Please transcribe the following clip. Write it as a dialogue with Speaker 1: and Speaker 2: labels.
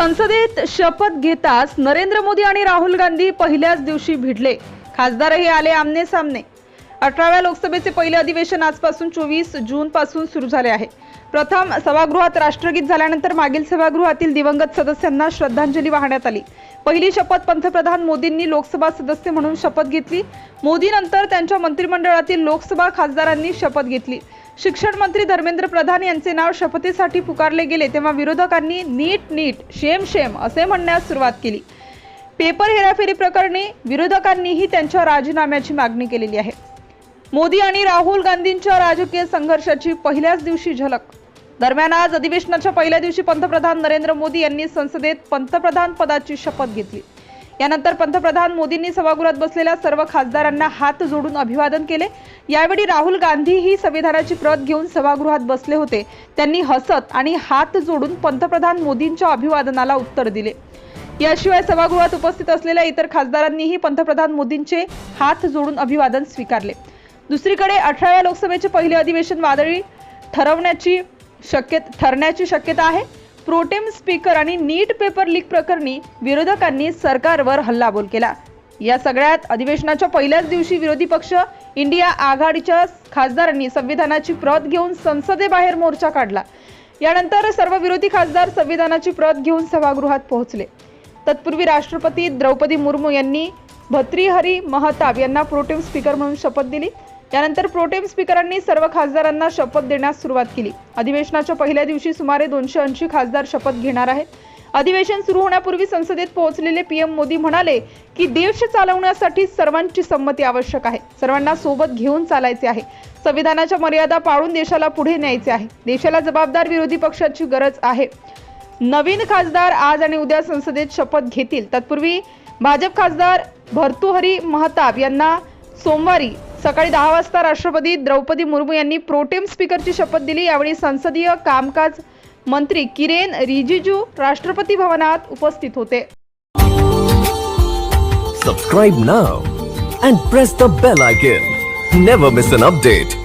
Speaker 1: संसदेत शपथ घेताच नरेंद्र मोदी आणि राहुल गांधी पहिल्याच दिवशी भिडले. खासदारही आले आमने सामने. अठराव्या लोकसभेचे पहिले अधिवेशन आजपासून चोवीस जून पासून सुरू झाले आहे. प्रथम सभागृहात राष्ट्रगीत झाल्यानंतर मागील सभागृहातील दिवंगत सदस्यांना श्रद्धांजली वाहण्यात आली. पहिली शपथ पंतप्रधान मोदींनी लोकसभा सदस्य म्हणून शपथ घेतली. मोदीनंतर त्यांच्या मंत्रिमंडळातील लोकसभा खासदारांनी शपथ घेतली. शिक्षण मंत्री धर्मेंद्र प्रधान यांचे नाव शपथेसाठी पुकारले गेले तेव्हा विरोधकांनी नीट नीट शेम शेम असे म्हणण्यास सुरुवात केली. पेपर हेराफेरी प्रकरणी विरोधकांनीही त्यांच्या राजीनाम्याची मागणी केलेली आहे. मोदी आणि राहुल गांधींच्या राजकीय संघर्षाची पहिल्याच दिवशी झलक. दरम्यान आज अधिवेशनाच्या पहिल्या दिवशी पंतप्रधान नरेंद्र मोदी यांनी संसदेत पंतप्रधान पदाची शपथ घेतली. यानंतर पंतप्रधान मोदींनी सभागृहात बसलेल्या सर्व खासदारांना हात जोडून अभिवादन केले. यावेळी राहुल गांधी ही संविधानाची प्रत घेऊन सभागृहात बसले होते. त्यांनी हसत आणि हात जोडून पंतप्रधान मोदींच्या अभिवादनाला उत्तर दिले. याशिवाय सभागृहात उपस्थित असलेल्या इतर खासदारांनीही पंतप्रधान मोदींचे हात जोडून अभिवादन स्वीकारले. दुसरीकडे अठराव्या लोकसभेचे पहिले अधिवेशन वादळी ठरवण्याची शक्यत ठरण्याची शक्यता आहे. प्रोटेम स्पीकर आणि नीट पेपर लीक प्रकरणी विरोधकांनी सरकारवर हल्लाबोल केला. या सगळ्यात अधिवेशनाच्या पहिल्याच दिवशी विरोधी पक्ष इंडिया आघाडीच्या खासदारांनी संविधानाची प्रत घेऊन संसदेबाहेर मोर्चा काढला. यानंतर सर्व विरोधी खासदार संविधानाची प्रत घेऊन सभागृहात पोहोचले. तत्पूर्वी राष्ट्रपती द्रौपदी मुर्मू यांनी भत्रीहरी महताब यांना प्रोटेम स्पीकर म्हणून शपथ दिली. यानंतर प्रोटेम स्पीकरांनी सर्व खासदारांना शपथ देण्यास सुरुवात केली. अधिवेशनाच्या पहिल्या दिवशी सुमारे दोनशे ऐंशी खासदार शपथ घेणार आहेत. अधिवेशन सुरू होण्यापूर्वी संसदेत पोहोचलेले पीएम मोदी म्हणाले की देश चालवण्यासाठी सर्वांची संमती आवश्यक आहे. सर्वांना सोबत घेऊन चालायचे आहे. संविधानाच्या मर्यादा पाळून देशाला पुढे न्यायचे आहे. देशाला जबाबदार विरोधी पक्षाची गरज आहे. नवीन खासदार आज आणि उद्या संसदेत शपथ घेतील. तत्पूर्वी भाजप खासदार भर्तुहरी महताब यांना सोमवारी सकाळी दहा वाजता राष्ट्रपती द्रौपदी मुर्मू यांनी प्रोटेम स्पीकरची शपथ दिली. यावेळी संसदीय कामकाज मंत्री किरेन रिजिजू राष्ट्रपती भवनात उपस्थित होते.
Speaker 2: Subscribe now and press the bell icon never miss an update